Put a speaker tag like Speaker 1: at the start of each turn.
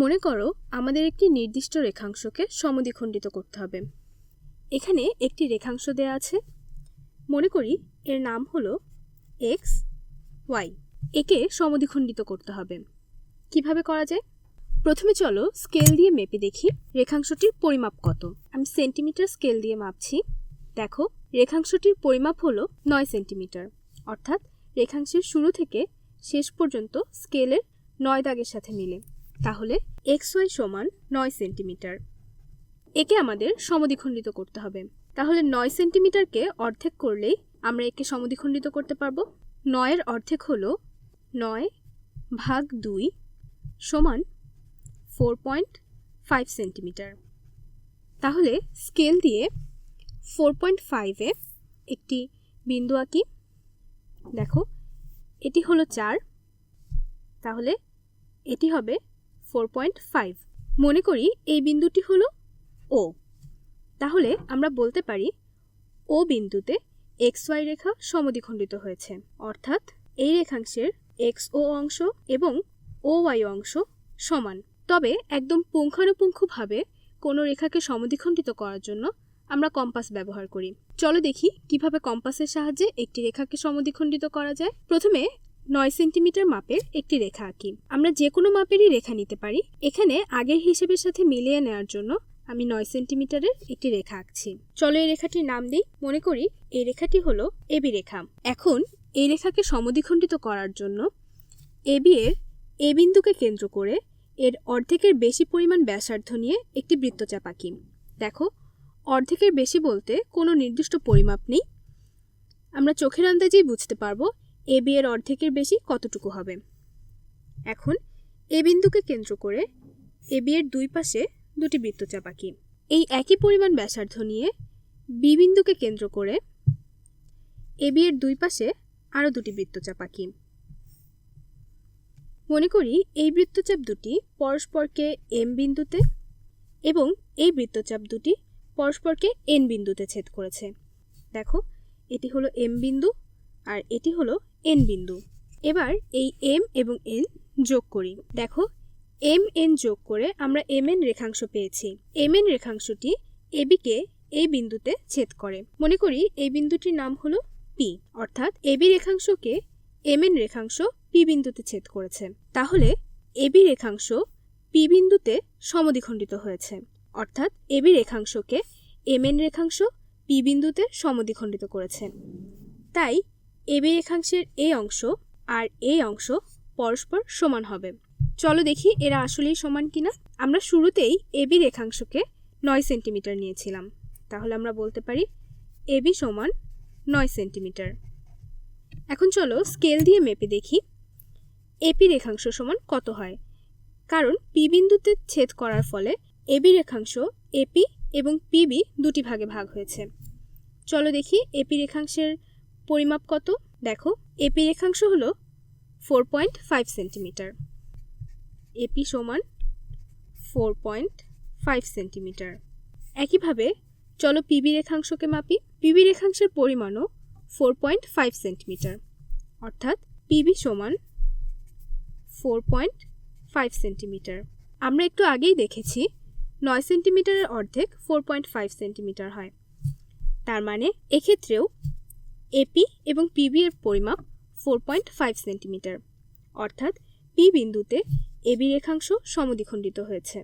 Speaker 1: মনে করো আমাদের একটি নির্দিষ্ট রেখাংশকে সমদ্বিখণ্ডিত করতে হবে। এখানে একটি রেখাংশ দেয়া আছে। মনে করি এর নাম হলো এক্স ওয়াই একে সমদ্বিখণ্ডিত করতে হবে। কীভাবে করা যায়? প্রথমে চলো স্কেল দিয়ে মেপে দেখি রেখাংশটির পরিমাপ কত। আমি সেন্টিমিটার স্কেল দিয়ে মাপছি। দেখো, রেখাংশটির পরিমাপ হলো নয় সেন্টিমিটার। অর্থাৎ রেখাংশের শুরু থেকে শেষ পর্যন্ত স্কেলের নয় দাগের সাথে মিলে। তাহলে এক্স ওয়াই সমান নয় সেন্টিমিটার। একে আমাদের সমদ্বিখণ্ডিত করতে হবে। তাহলে নয় সেন্টিমিটারকে অর্ধেক করলেই আমরা একে সমদ্বিখণ্ডিত করতে পারব। নয়ের অর্ধেক হলো নয় ভাগ দুই সমান ফোর পয়েন্ট ফাইভ সেন্টিমিটার। তাহলে স্কেল দিয়ে ফোর পয়েন্ট ফাইভে একটি বিন্দু আঁকি। দেখো, এটি হলো চার। তাহলে এটি হবে ফোর পয়েন্ট ফাইভ। মনে করি এই বিন্দুটি হলো ও তাহলে আমরা বলতে পারি ও বিন্দুতে এক্স ওয়াই রেখা সমদ্বিখণ্ডিত হয়েছে। অর্থাৎ এই রেখাংশের এক্স ও অংশ এবং ও ওয়াই অংশ সমান। তবে একদম পুঙ্খানুপুঙ্খভাবে কোনো রেখাকে সমদ্বিখণ্ডিত করার জন্য আমরা কম্পাস ব্যবহার করি। চলো দেখি কীভাবে কম্পাসের সাহায্যে একটি রেখাকে সমদ্বিখণ্ডিত করা যায়। প্রথমে নয় সেন্টিমিটার মাপের একটি রেখা আঁকি। আমরা যে কোনো মাপেরই রেখা নিতে পারি। এখানে আগের হিসেবের সাথে মিলিয়ে নেওয়ার জন্য আমি নয় সেন্টিমিটারের একটি রেখা আঁকছি। চলো এই রেখাটির নাম দিই। মনে করি এই রেখাটি হলো এবি রেখা। এখন এই রেখাকে সমদ্বিখণ্ডিত করার জন্য এবি এর এ বিন্দুকে কেন্দ্র করে এর অর্ধেকের বেশি পরিমাণ ব্যাসার্ধ নিয়ে একটি বৃত্তচাপ আঁকি। দেখো, অর্ধেকের বেশি বলতে কোনো নির্দিষ্ট পরিমাপ নেই। আমরা চোখের আন্দাজেই বুঝতে পারব এ বি এর অর্ধেকের বেশি কতটুকু হবে? এখন এ বিন্দুকে কেন্দ্র করে এ বি এর দুই পাশে দুটি বৃত্তচাপ আঁকি এই একই পরিমাণ ব্যাসার্ধ নিয়ে বি বিন্দুকে কেন্দ্র করে এ বি এর দুই পাশে আরও দুটি বৃত্তচাপ আঁকি মনে করি এই বৃত্তচাপ দুটি পরস্পরকে এম বিন্দুতে এবং এই বৃত্তচাপ দুটি পরস্পরকে এন বিন্দুতে ছেদ করেছে। দেখো, এটি হলো এম বিন্দু আর এটি হলো এন বিন্দু। এবার এই এম এবং এন যোগ করি। দেখো, এম, এন যোগ করে আমরা এম, এন রেখাংশ পেয়েছি। এম, এন রেখাংশটি এবিকে এই বিন্দুতে ছেদ করে। মনে করি এই বিন্দুটির নাম হলো পি অর্থাৎ এবি রেখাংশকে এম, এন রেখাংশ পি বিন্দুতে ছেদ করেছে। তাহলে এবি রেখাংশ পি বিন্দুতে সমদ্বিখণ্ডিত হয়েছে, অর্থাৎ এবি রেখাংশকে এম, এন রেখাংশ পি বিন্দুতে সমদ্বিখণ্ডিত করেছে। তাই এবি রেখাংশের এই অংশ আর এই অংশ পরস্পর সমান হবে। চলো দেখি এরা আসলেই সমান কিনা। আমরা শুরুতেই এবি রেখাংশকে নয় সেন্টিমিটার নিয়েছিলাম। তাহলে আমরা বলতে পারি এবি সমান নয় সেন্টিমিটার। এখন চলো স্কেল দিয়ে মেপে দেখি এপি রেখাংশ সমান কত হয়। কারণ পি বিন্দুতে ছেদ করার ফলে এবি রেখাংশ এপি এবং পিবি দুটি ভাগে ভাগ হয়েছে। চলো দেখি এপি রেখাংশের পরিমাপ কত? দেখো এপি রেখাংশ হলো four point five centimetre AP সমান ফোর পয়েন্ট ফাইভ সেন্টিমিটার একইভাবে চলো পিবি রেখাংশকে মাপি। পিবি রেখাংশের পরিমাণও ফোর পয়েন্ট ফাইভ সেন্টিমিটার অর্থাৎ পিবি সমান ফোর পয়েন্ট ফাইভ সেন্টিমিটার আমরা একটু আগেই দেখেছি, নয় সেন্টিমিটারের অর্ধেক ফোর পয়েন্ট ফাইভ সেন্টিমিটার হয়। তার মানে এক্ষেত্রেও এপি এবং পিবি এর পরিমাপ ফোর পয়েন্ট ফাইভ সেন্টিমিটার অর্থাৎ পি বিন্দুতে এবি রেখাংশ সমদ্বিখণ্ডিত হয়েছে।